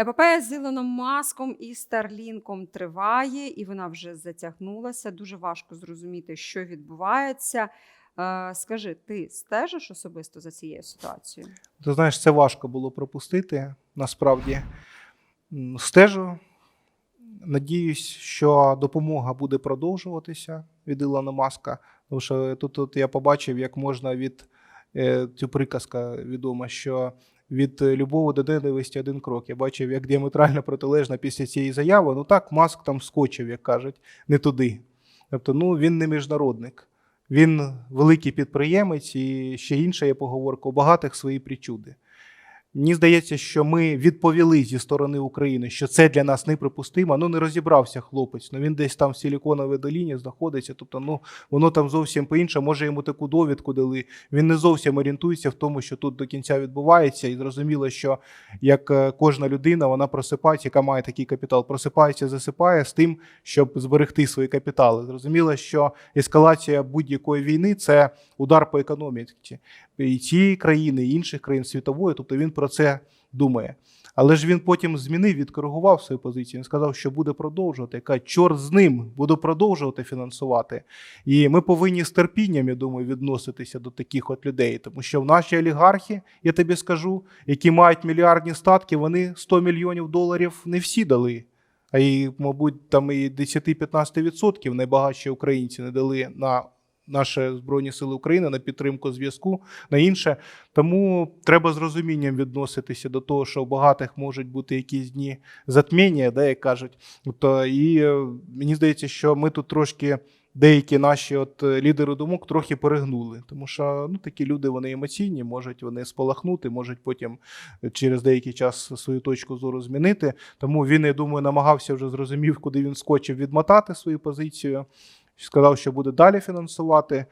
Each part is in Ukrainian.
Епопея з Ілоном Маском і Старлінком триває, і вона вже затягнулася. Дуже важко зрозуміти, що відбувається. Е, Скажи, ти стежиш особисто за цією ситуацією? Ти знаєш, це важко було пропустити. Насправді стежу. Надіюсь, що допомога буде продовжуватися від Ілона Маска. Тому що тут, тут я побачив, як можна від е, цю приказка відома, що від е, любого до ненависті один крок. Я бачив, як діаметрально протилежна після цієї заяви. Ну так, Маск там скочив, як кажуть, не туди. Тобто, ну він не міжнародник. Він великий підприємець, і ще інша є поговорка, у багатих свої причуди. Мені здається, що ми відповіли зі сторони України, що це для нас неприпустимо. Ну не розібрався хлопець. Ну він десь там в Силіконовій доліні знаходиться. Тобто, ну воно там зовсім по-іншому. Може йому таку довідку дали. Він не зовсім орієнтується в тому, що тут до кінця відбувається, і зрозуміло, що як е, кожна людина, вона просипається, яка має такий капітал, просипається, засипає з тим, щоб зберегти свої капітали. Зрозуміло, що ескалація будь-якої війни це удар по економіці і цієї країни, і інших країн світової. Тобто він про це думає. Але ж він потім змінив, відкоригував свою позицію. Він сказав, що буде продовжувати. Яка чорт з ним буду продовжувати фінансувати. І ми повинні з терпінням, я думаю, відноситися до таких от людей, тому що в наші олігархи, я тобі скажу, які мають мільярдні статки, вони 100 мільйонів доларів не всі дали. А і, мабуть, там і 10-15% найбагатші українці не дали на наші Збройні Сили України на підтримку зв'язку, на інше. Тому треба з розумінням відноситися до того, що у багатих можуть бути якісь дні затміння, да, як кажуть. Тобто, і е, мені здається, що ми тут трошки. Деякі наші от е, лідери думок трохи перегнули, тому що ну такі люди вони емоційні, можуть вони спалахнути, можуть потім е, через деякий час свою точку зору змінити. Тому він, я думаю, намагався вже зрозумів, куди він скочив відмотати свою позицію. Сказав, що буде далі фінансувати.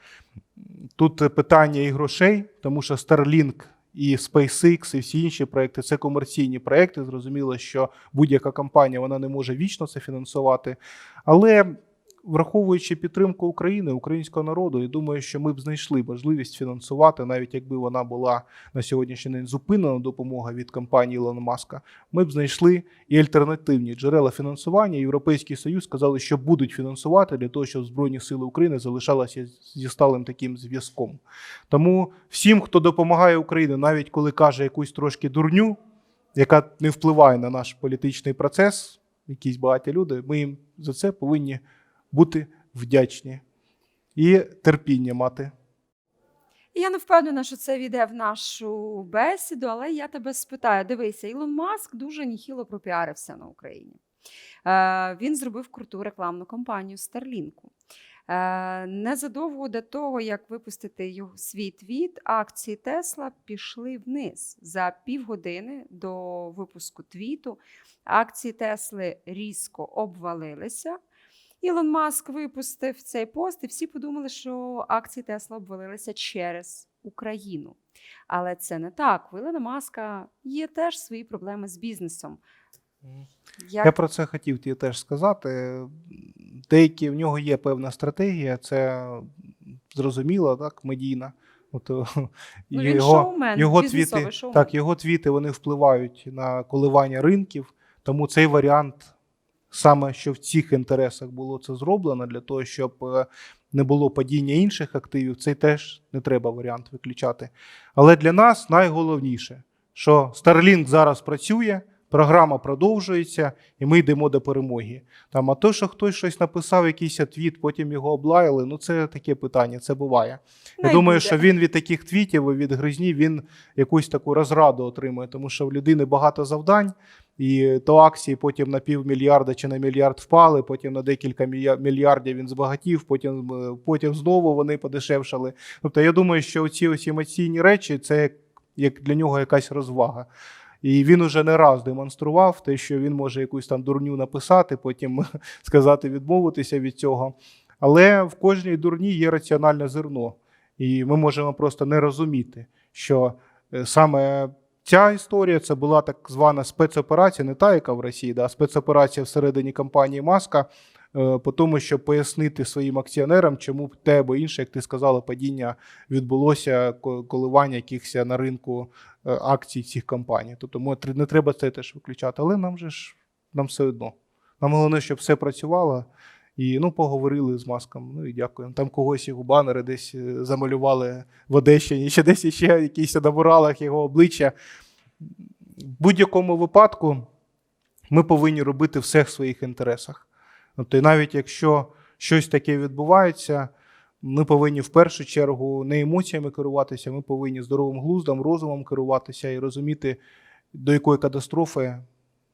Тут питання і грошей, тому що Starlink і SpaceX, і всі інші проекти це комерційні проекти. Зрозуміло, що будь-яка компанія вона не може вічно це фінансувати. Але враховуючи підтримку України, українського народу, я думаю, що ми б знайшли можливість фінансувати, навіть якби вона була на сьогоднішній день зупинена допомога від компанії Ілона Маска. Ми б знайшли і альтернативні джерела фінансування. Європейський Союз сказали, що будуть фінансувати для того, щоб Збройні Сили України залишалися зі сталим таким зв'язком. Тому всім, хто допомагає Україні, навіть коли каже якусь трошки дурню, яка не впливає на наш політичний процес, якісь багаті люди, ми їм за це повинні бути вдячні і терпіння мати. Я не впевнена, що це війде в нашу бесіду, але я тебе спитаю: дивися, Ілон Маск дуже ніхіло пропіарився на Україні. Е, він зробив круту рекламну кампанію Старлінку. Е, незадовго до того, як випустити його свій твіт, акції Тесла пішли вниз за півгодини до випуску твіту. Акції Тесли різко обвалилися. Ілон Маск випустив цей пост, і всі подумали, що акції Тесла обвалилися через Україну. Але це не так. У Ілона Маска є теж свої проблеми з бізнесом. Як... Я про це хотів тобі теж сказати. Деякі в нього є певна стратегія, це зрозуміло, так, медійна. От, Ну, він шоумен, його твіти, шоумен. так, його твіти вони впливають на коливання ринків, тому цей варіант, саме що в цих інтересах було це зроблено, для того, щоб е, не було падіння інших активів, цей теж не треба варіант виключати. Але для нас найголовніше, що Starlink зараз працює. Програма продовжується, і ми йдемо до перемоги. Там, а то, що хтось щось написав, якийсь твіт, потім його облаяли, ну це таке питання, це буває. Ну, Я думаю, буде. що він від таких твітів від гризні він якусь таку розраду отримує, тому що в людини багато завдань, і то акції потім на півмільярда чи на мільярд впали, потім на декілька мільярдів він збагатів, потім, е, потім знову вони подешевшали. Тобто я думаю, що ці ось емоційні речі це як, для нього якась розвага. І він уже не раз демонстрував те, що він може якусь там дурню написати, потім сказати відмовитися від цього. Але в кожній дурні є раціональне зерно. І ми можемо просто не розуміти, що е, саме ця історія це була так звана спецоперація, не та, яка в Росії, да, а спецоперація всередині компанії Маска. е, по тому, щоб пояснити своїм акціонерам, чому те або інше, як ти сказала, падіння відбулося, коливання якихось на ринку е, акцій цих компаній. Тобто не треба це теж виключати, але нам же ж нам все одно. Нам головне, щоб все працювало. І ну, поговорили з маском. Ну і дякуємо. Там когось його банери десь е, замалювали в Одещині, чи десь ще якісь на муралах його обличчя. В будь-якому випадку ми повинні робити все в своїх інтересах. Тобто, навіть якщо щось таке відбувається, ми повинні в першу чергу не емоціями керуватися, ми повинні здоровим глуздом, розумом керуватися і розуміти, до якої катастрофи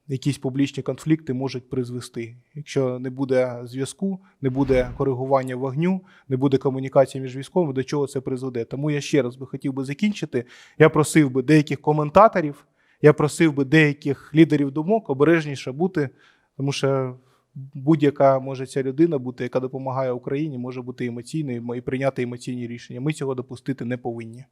якісь публічні конфлікти можуть призвести. Якщо не буде зв'язку, не буде коригування вогню, не буде комунікації між військовими, до чого це призведе. Тому я ще раз би хотів би закінчити. Я просив би деяких коментаторів, я просив би деяких лідерів думок обережніше бути, тому що будь-яка може ця людина бути, яка допомагає Україні, може бути емоційною і прийняти емоційні рішення. Ми цього допустити не повинні.